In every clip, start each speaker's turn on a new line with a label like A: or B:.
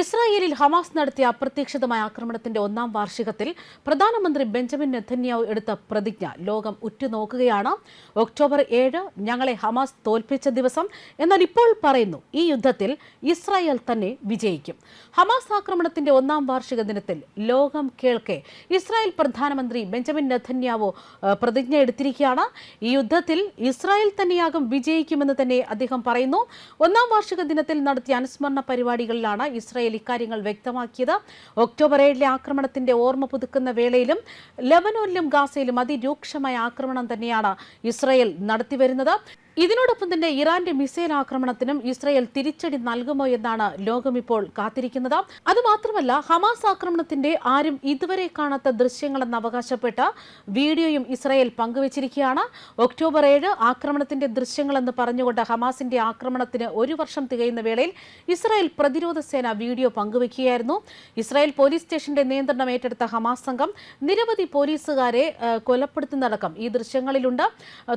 A: ഇസ്രായേലിൽ ഹമാസ് നടത്തിയ അപ്രതീക്ഷിതമായ ആക്രമണത്തിന്റെ ഒന്നാം വാർഷികത്തിൽ പ്രധാനമന്ത്രി ബെഞ്ചമിൻ നെഥന്യാവ് എടുത്ത പ്രതിജ്ഞ ലോകം ഉറ്റുനോക്കുകയാണ്. ഒക്ടോബർ ഏഴ് ഞങ്ങളെ ഹമാസ് തോൽപ്പിച്ച ദിവസം എന്നാൽ ഇപ്പോൾ പറയുന്നു ഈ യുദ്ധത്തിൽ ഇസ്രായേൽ തന്നെ വിജയിക്കും. ഹമാസ് ആക്രമണത്തിന്റെ ഒന്നാം വാർഷിക ദിനത്തിൽ ലോകം കേൾക്കെ ഇസ്രായേൽ പ്രധാനമന്ത്രി ബെഞ്ചമിൻ നെഥന്യാവോ പ്രതിജ്ഞ എടുത്തിരിക്കുകയാണ്. ഈ യുദ്ധത്തിൽ ഇസ്രായേൽ തന്നെയാകും വിജയിക്കുമെന്ന് തന്നെ അദ്ദേഹം പറയുന്നു. ഒന്നാം വാർഷിക ദിനത്തിൽ നടത്തിയ അനുസ്മരണ പരിപാടികളിലാണ് ഇസ്രായേൽ ഇക്കാര്യങ്ങൾ വ്യക്തമാക്കിയത്. ഒക്ടോബർ ഏഴിലെ ആക്രമണത്തിന്റെ ഓർമ്മ പുതുക്കുന്ന വേളയിലും ലെബനോനിലും ഗാസയിലും അതിരൂക്ഷമായ ആക്രമണം തന്നെയാണ് ഇസ്രായേൽ നടത്തിവരുന്നത്. ഇതിനോടൊപ്പം തന്നെ ഇറാന്റെ മിസൈൽ ആക്രമണത്തിനും ഇസ്രായേൽ തിരിച്ചടി നൽകുമോ എന്നാണ് ലോകം ഇപ്പോൾ കാത്തിരിക്കുന്നത്. അതുമാത്രമല്ല ഹമാസ് ആക്രമണത്തിന്റെ ആരും ഇതുവരെ കാണാത്ത ദൃശ്യങ്ങളെന്ന് അവകാശപ്പെട്ട വീഡിയോയും ഇസ്രായേൽ പങ്കുവച്ചിരിക്കുകയാണ്. ഒക്ടോബർ ഏഴ് ആക്രമണത്തിന്റെ ദൃശ്യങ്ങളെന്ന് പറഞ്ഞുകൊണ്ട് ഹമാസിന്റെ ആക്രമണത്തിന് ഒരു വർഷം തികയുന്ന വേളയിൽ ഇസ്രായേൽ പ്രതിരോധ സേന വീഡിയോ പങ്കുവയ്ക്കുകയായിരുന്നു. ഇസ്രായേൽ പോലീസ് സ്റ്റേഷന്റെ നിയന്ത്രണം ഏറ്റെടുത്ത ഹമാസ് സംഘം നിരവധി പോലീസുകാരെ കൊലപ്പെടുത്തുന്നതടക്കം ഈ ദൃശ്യങ്ങളിലുണ്ട്.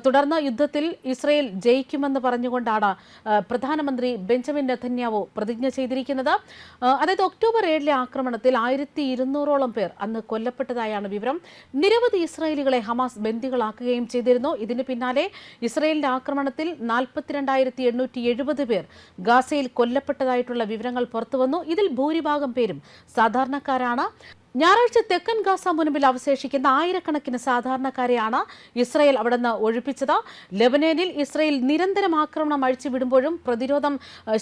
A: തുടർന്ന് യുദ്ധത്തിൽ ഇസ്രായേൽ ജയിക്കുമെന്ന് പറഞ്ഞുകൊണ്ടാണ് പ്രധാനമന്ത്രി ബെഞ്ചമിൻ നെതന്യാവു പ്രതിജ്ഞ ചെയ്തിരിക്കുന്നത്. അതായത് ഒക്ടോബർ ഏഴിലെ ആക്രമണത്തിൽ ആയിരത്തി ഇരുന്നൂറോളം പേർ അന്ന് കൊല്ലപ്പെട്ടതായാണ് വിവരം. നിരവധി ഇസ്രായേലികളെ ഹമാസ് ബന്ദികളാക്കുകയും ചെയ്തിരുന്നു. ഇതിന് പിന്നാലെ ഇസ്രായേലിന്റെ ആക്രമണത്തിൽ നാൽപ്പത്തിരണ്ടായിരത്തി എണ്ണൂറ്റി എഴുപത് പേർ ഗാസയിൽ കൊല്ലപ്പെട്ടതായിട്ടുള്ള വിവരങ്ങൾ പുറത്തുവന്നു. ഇതിൽ ഭൂരിഭാഗം പേരും സാധാരണക്കാരാണ്. ഞായറാഴ്ച തെക്കൻ ഗാസ മുൻപിൽ അവശേഷിക്കുന്ന ആയിരക്കണക്കിന് സാധാരണക്കാരെയാണ് ഇസ്രായേൽ അവിടെ നിന്ന് ഒഴിപ്പിച്ചത്. ലെബനേനിൽ ഇസ്രായേൽ നിരന്തരം ആക്രമണം അഴിച്ചുവിടുമ്പോഴും പ്രതിരോധം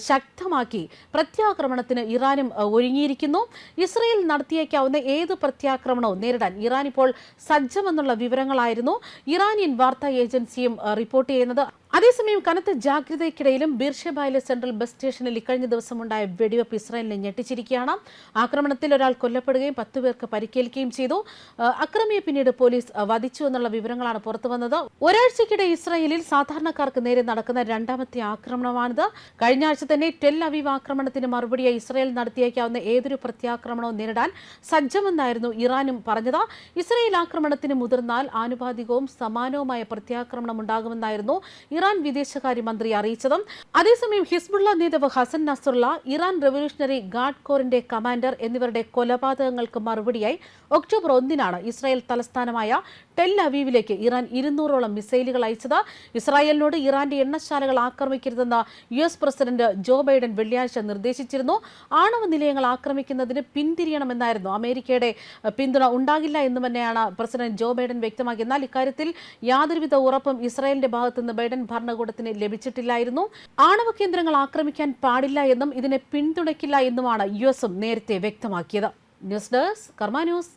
A: ശക്തമാക്കി പ്രത്യാക്രമണത്തിന് ഇറാനും ഒരുങ്ങിയിരിക്കുന്നു. ഇസ്രായേൽ നടത്തിയേക്കാവുന്ന ഏത് പ്രത്യാക്രമണവും നേരിടാൻ ഇറാൻ ഇപ്പോൾ സജ്ജമെന്നുള്ള വിവരങ്ങളായിരുന്നു. ഇറാനിയൻ വാർത്താ ഏജൻസിയും റിപ്പോർട്ട് ചെയ്യുന്നത് അതേസമയം കനത്ത ജാഗ്രതയ്ക്കിടയിലും ബീർഷബായിലെ സെൻട്രൽ ബസ് സ്റ്റേഷനിൽ ഇക്കഴിഞ്ഞ ദിവസമുണ്ടായ വെടിവെപ്പ് ഇസ്രായേലിനെ ഞെട്ടിച്ചിരിക്കുകയാണ്. ആക്രമണത്തിൽ ഒരാൾ കൊല്ലപ്പെടുകയും പത്തു പേർക്ക് പരിക്കേൽക്കുകയും ചെയ്തു. അക്രമിയെ പിന്നീട് പോലീസ് വധിച്ചു എന്നുള്ള വിവരങ്ങളാണ് പുറത്തുവന്നത് ഒരാഴ്ചക്കിടെ ഇസ്രായേലിൽ സാധാരണക്കാർക്ക് നേരെ നടക്കുന്ന രണ്ടാമത്തെ ആക്രമണമാണിത്. കഴിഞ്ഞ ആഴ്ച തന്നെ ടെൽ അവീവ് ആക്രമണത്തിന് മറുപടിയായി ഇസ്രായേൽ നടത്തിയേക്കാവുന്ന ഏതൊരു പ്രത്യാക്രമണവും നേരിടാൻ സജ്ജമെന്നായിരുന്നു ഇറാനും പറഞ്ഞത്. ഇസ്രായേൽ ആക്രമണത്തിന് മുതിർന്നാൽ ആനുപാതികവും സമാനവുമായ പ്രത്യാക്രമണം ഉണ്ടാകുമെന്നായിരുന്നു ഇറാൻ വിദേശകാര്യമന്ത്രി അറിയിച്ചതും അതേസമയം ഹിസ്ബുള്ള നേതാവ് Hassan Nasrallah Iran Revolutionary Guard കോറിന്റെ commander എന്നിവരുടെ കൊലപാതകങ്ങൾക്ക് മറുപടിയായി ഒക്ടോബർ ഒന്നിനാണ് ഇസ്രായേൽ തലസ്ഥാനമായ ടെൽ അവീവിലേക്ക് ഇറാൻ ഇരുന്നൂറോളം മിസൈലുകൾ അയച്ചത്. ഇസ്രായേലിനോട് ഇറാന്റെ എണ്ണശാലകൾ ആക്രമിക്കരുതെന്ന് U S president Joe Biden വെള്ളിയാഴ്ച നിർദ്ദേശിച്ചിരുന്നു. ആണവ നിലയങ്ങൾ ആക്രമിക്കുന്നതിന് പിന്തിരിയണമെന്നായിരുന്നു അമേരിക്കയുടെ പിന്തുണ ഉണ്ടാകില്ല എന്ന് തന്നെയാണ് പ്രസിഡന്റ് ജോ ബൈഡൻ വ്യക്തമാക്കി. എന്നാൽ ഇക്കാര്യത്തിൽ യാതൊരുവിധ ഉറപ്പും ഇസ്രായേലിന്റെ ഭാഗത്തുനിന്ന് ബൈഡൻ ഭരണകൂടത്തിന് ലഭിച്ചിട്ടില്ലായിരുന്നു. ആണവ കേന്ദ്രങ്ങൾ ആക്രമിക്കാൻ പാടില്ല എന്നും ഇതിനെ പിന്തുണയ്ക്കില്ല എന്നുമാണ് യു എസും നേരത്തെ വ്യക്തമാക്കിയത്. News desk Karma news.